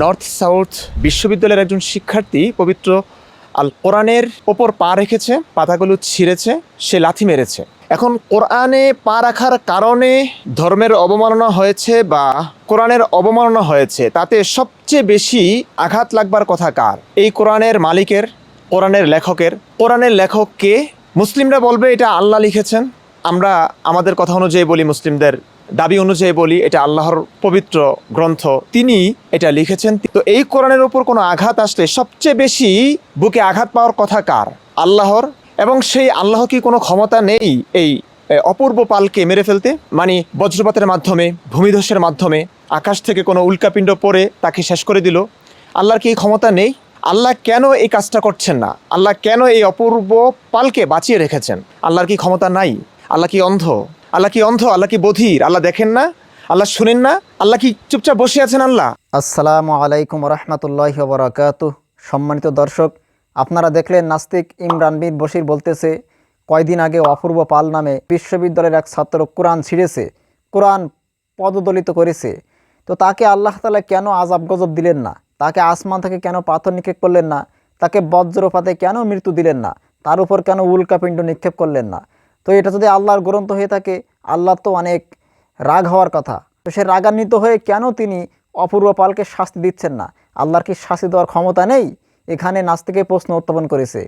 North south বিশ্ববিদ্যালয়ের একজন শিক্ষার্থী পবিত্র আল কোরআনের ওপর পা রেখেছে, পাতাগুলো ছিঁড়েছে, সে লাথি মেরেছে। এখন কোরআনে পা রাখার কারণে ধর্মের অবমাননা হয়েছে বা কোরআনের অবমাননা হয়েছে, তাতে সবচেয়ে বেশি আঘাত লাগবার কথা কার? এই কোরআনের মালিকের, কোরআনের লেখকের। কোরআনের লেখককে মুসলিমরা বলবে, এটা আল্লাহ লিখেছেন। আমরা, আমাদের কথা অনুযায়ী বলি মুসলিমদের দাবি অনুযায়ী বলি, এটা আল্লাহর পবিত্র গ্রন্থ। তিনি এটা লিখেছেন। তো এই কোরআনের উপর কোনো আঘাত আসলে সবচেয়ে বেশি বুকে আঘাত পাওয়ার কথা কার? আল্লাহর। এবং সেই আল্লাহ কি কোনো ক্ষমতা নেই এই অপূর্ব পালকে মেরে ফেলতে? মানে বজ্রপাতের মাধ্যমে, ভূমিধসের মাধ্যমে, আকাশ থেকে কোনো উল্কাপিণ্ড পড়ে তাকে শেষ করে দিল। আল্লাহর কি ক্ষমতা নেই? আল্লাহ কেন এই কাজটা করছেন না? আল্লাহ কেন এই অপূর্ব পালকে বাঁচিয়ে রেখেছেন? আল্লাহর কি ক্ষমতা নাই? আল্লাহ কি অন্ধ? আল্লাহ কি অন্ধ? আল্লাহ কি বধির? আল্লাহ দেখেন না? আল্লাহ শুনেন না? আল্লাহ কি চুপচাপ বসে আছেন আল্লাহ? আসসালামু আলাইকুম রহমতুল্লাহ বরাকাত সম্মানিত দর্শক, আপনারা দেখলেন নাস্তিক ইমরান বিন বশির বলতেছে, কয়দিন আগে অপূর্ব পাল নামে বিশ্ববিদ্যালয়ের এক ছাত্র কোরআন ছিঁড়েছে, কোরআন পদদলিত করেছে। তো তাকে আল্লাহ তালা কেন আজাব গজব দিলেন না? তাকে আসমান থেকে কেন পাথর নিক্ষেপ করলেন না? তাকে বজ্রপাতে কেন মৃত্যু দিলেন না? তার উপর কেন উল্কাপিণ্ড নিক্ষেপ করলেন না? তো এটা যদি আল্লাহর গ্রন্থ হয়ে থাকে আল্লাহ তো অনেক রাগ হওয়ার কথা। তো সে রাগান্বিত হয়ে কেন তিনি অপূর্ব পালকে শাস্তি দিচ্ছেন না? আল্লাহর কি শাস্তি দেওয়ার ক্ষমতা নেই? এখানে নাস্তিকে প্রশ্ন উত্থাপন করেছে।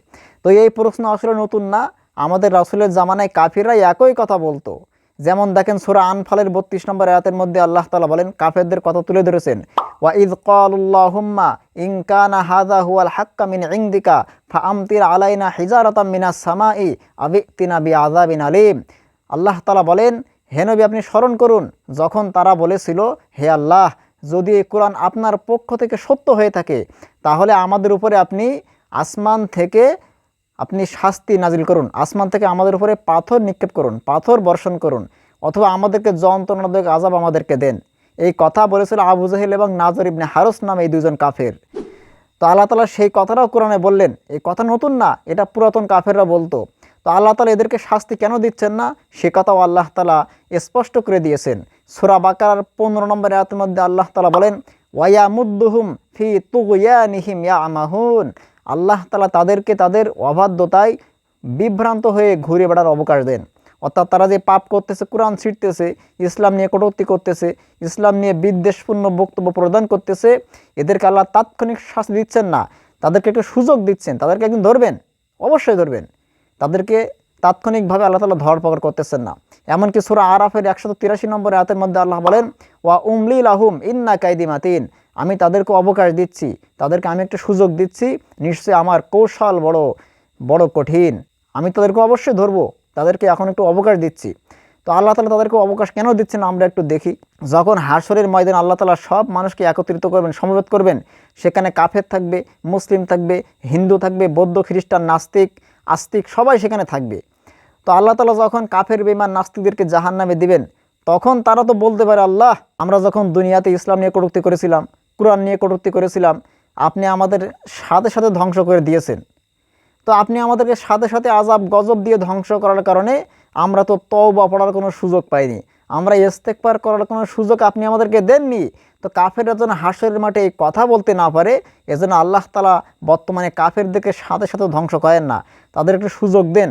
তো এই প্রশ্ন আসলে নতুন না, আমাদের রাসুলের জামানায় কাফিরাই একই কথা বলতো। যেমন দেখেন সুরা আনফালের বত্রিশ নম্বর আয়াতের মধ্যে আল্লাহ তালা বলেন, কাফেরদের কথা তুলে ধরেছেন, ওয়া ইদ কল্লাহুম্মা ইনকানা হাদা হুয়াল হাক্কা মিন ইংদিকা ফা আমতির আলাইনা হিজারাতাম মিনাস সামাই আবিতিনা বি আযাবিন আলিম। আল্লাহ তালা বলেন, হে নবী, আপনি স্মরণ করুন, যখন তারা বলেছিল, হে আল্লাহ, যদি এই কোরআন আপনার পক্ষ থেকে সত্য হয়ে থাকে, তাহলে আমাদের উপরে আপনি আসমান থেকে আপনি শাস্তি নাজিল করুন। আসমান থেকে আমাদের উপরে পাথর নিক্ষেপ করুন, পাথর বর্ষণ করুন, অথবা আমাদেরকে যন্ত্রণাদায়ক আজাব আমাদেরকে দেন। এই কথা বলেছিল আবু জাহেল এবং নাজর ইবনে হারস নামে এই দুজন কাফের। তো আল্লাহ তালা সেই কথাটাও কোরআনে বললেন, এই কথা নতুন না, এটা পুরাতন কাফেররা বলতো। তো আল্লাহ তালা এদেরকে শাস্তি কেন দিচ্ছেন না? সে কথাও আল্লাহ তালা স্পষ্ট করে দিয়েছেন। সুরা বাকার পনেরো নম্বর আয়াতের মধ্যে আল্লাহ তালা বলেন, ওয়া মুদ্দুহুম ফি তুগয়ানিহিম ইয়া আমাহুন। আল্লাহ তালা তাদেরকে তাদের অবাধ্যতায় বিভ্রান্ত হয়ে ঘুরে বেড়ার অবকাশ দেন। অর্থাৎ তারা যে পাপ করতেছে, কোরআন ছিটতেছে ইসলাম নিয়ে কটূক্তি করতেছে, ইসলাম নিয়ে বিদ্বেষপূর্ণ বক্তব্য প্রদান করতেছে, এদেরকে আল্লাহ তাৎক্ষণিক শাস্তি দিচ্ছেন না। তাদেরকে একটু সুযোগ দিচ্ছেন। তাদেরকে একদিন ধরবেন? অবশ্যই ধরবেন। তাদেরকে তাৎক্ষণিকভাবে আল্লাহ তালা ধরপকড় করতেছেন না। এমনকি সুরা আরাফের একশত তিরাশি নম্বর আয়াতের মধ্যে আল্লাহ বলেন, ওয়া উমলি লাহুম ইন্না কাইদি মাতিন আমি তাদেরকে অবকাশ দিচ্ছি, তাদেরকে আমি একটা সুযোগ দিচ্ছি, নিশ্চয়ই আমার কৌশল বড় বড় কঠিন। আমি তাদেরকে অবশ্যই ধরবো, তাদেরকে এখন একটু অবকাশ দিচ্ছি। তো আল্লাহ তালা তাদেরকে অবকাশ কেন দিচ্ছেন আমরা একটু দেখি। যখন হাসরের ময়দান আল্লাহ তালা সব মানুষকে একত্রিত করবেন, সমবেত করবেন, সেখানে কাফের থাকবে, মুসলিম থাকবে, হিন্দু থাকবে, বৌদ্ধ, খ্রিস্টান, নাস্তিক, আস্তিক সবাই সেখানে থাকবে। তো আল্লাহ তালা যখন কাফের বেমান নাস্তিকদেরকে জাহান নামে দিবেন, তখন তারা তো বলতে পারে, আল্লাহ, আমরা যখন দুনিয়াতে ইসলাম নিয়ে কটূক্তি করেছিলাম কোরআন নিয়ে কটূক্তি করেছিলাম, আপনি আমাদের সাথে সাথে ধ্বংস করে দিয়েছেন। তো আপনি আমাদেরকে সাথে সাথে আজাব গজব দিয়ে ধ্বংস করার কারণে আমরা তো তওবা পড়ার কোনো সুযোগ পাইনি। আমরা ইস্তেকবার করার কোনো সুযোগ আপনি আমাদেরকে দেননি। তো কাফের যেন হাসরের মাঠে এই কথা বলতে না পারে, এজন্য আল্লাহ তালা বর্তমানে কাফেরদেরকে সাথে সাথে ধ্বংস করেন না। তাদের একটু সুযোগ দেন।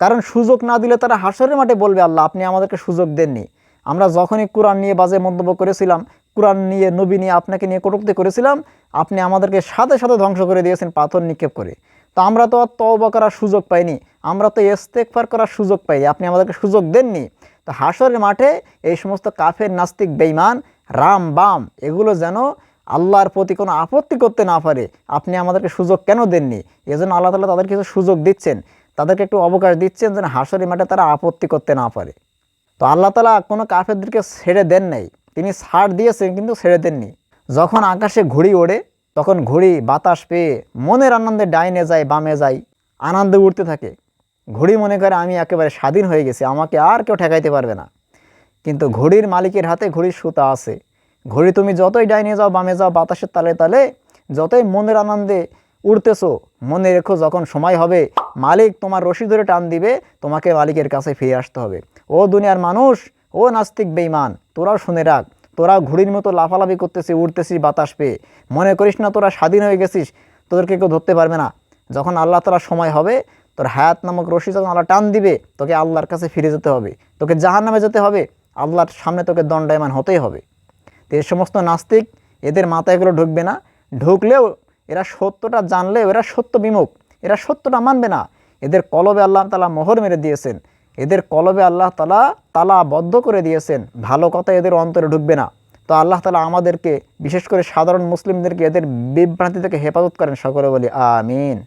কারণ সুযোগ না দিলে তারা হাসরের মাঠে বলবে, আল্লাহ, আপনি আমাদেরকে সুযোগ দেননি। আমরা যখনই কোরআন নিয়ে বাজে মন্তব্য করেছিলাম কোরআন নিয়ে, নবী নিয়ে আপনাকে নিয়ে কটুক্তি করেছিলাম, আপনি আমাদেরকে সাথে সাথে ধ্বংস করে দিয়েছেন পাথর নিক্ষেপ করে। তো আমরা তো আর তওবা করার সুযোগ পাইনি, আমরা তো ইস্তেকফার করার সুযোগ পাইনি, আপনি আমাদেরকে সুযোগ দেননি। তো হাসরের মাঠে এই সমস্ত কাফের, নাস্তিক বেইমান রাম, বাম, এগুলো যেন আল্লাহর প্রতি কোনো আপত্তি করতে না পারে, আপনি আমাদেরকে সুযোগ কেন দেননি? এজন্য আল্লাহ তালা তাদের কিছু সুযোগ দিচ্ছেন, তাদেরকে একটু অবকাশ দিচ্ছেন যেন হাসরের মাঠে তারা আপত্তি করতে না পারে। তো আল্লাহ তালা কোনো কাফেরদেরকে ছেড়ে দেন নাই। তিনি ছাড় দিয়েছেন কিন্তু ছেড়ে দেননি। যখন আকাশে ঘুড়ি ওড়ে, তখন ঘুড়ি বাতাস পেয়ে মনের আনন্দে ডাইনে যায়, বামে যায়, আনন্দে উঠতে থাকে। ঘুড়ি মনে করে, আমি একেবারে স্বাধীন হয়ে গেছি, আমাকে আর কেউ ঠেকাইতে পারবে না। কিন্তু ঘুড়ির মালিকের হাতে ঘড়ির সুতা আছে। ঘড়ি, তুমি যতই ডাইনে যাও, বামে যাও, বাতাসের তালে তালে, যতই মনের আনন্দে উড়তেছো, মনে রেখো যখন সময় হবে, মালিক তোমার রশি ধরে টান দিবে, তোমাকে মালিকের কাছে ফিরে আসতে হবে। ও দুনিয়ার মানুষ ও নাস্তিক বেইমান তোরাও শুনে রাখ, তোরা ঘুড়ির মতো লাফালাফি করতেছিস, উড়তেছিস বাতাস পেয়ে। মনে করিস না তোরা স্বাধীন হয়ে গেছিস, তোদেরকে কেউ ধরতে পারবে না। যখন আল্লাহ তালা সময় হবে, তোর হায়াত নামক রশি যখন আল্লাহ টান দিবে, তোকে আল্লাহর কাছে ফিরে যেতে হবে। তোকে জাহান নামে যেতে হবে, আল্লাহর সামনে তোকে দণ্ডায়মান হতেই হবে। তো এই সমস্ত নাস্তিক, এদের মাথায় এগুলো ঢুকবে না। ঢুকলেও এরা সত্যটা জানলেও এরা সত্য বিমুখ, এরা সত্যটা মানবে না। এদের কলবে আল্লাহ তালা মোহর মেরে দিয়েছেন। এদের কলবে আল্লাহ তালা তালা বদ্ধ করে দিয়েছেন। ভালো কথা এদের অন্তরে ঢুকবে না। তো আল্লাহ তালা আমাদেরকে, বিশেষ করে সাধারণ মুসলিমদেরকে এদের বিভ্রান্তি থেকে হেফাজত করেন সকলে বলি, আমিন।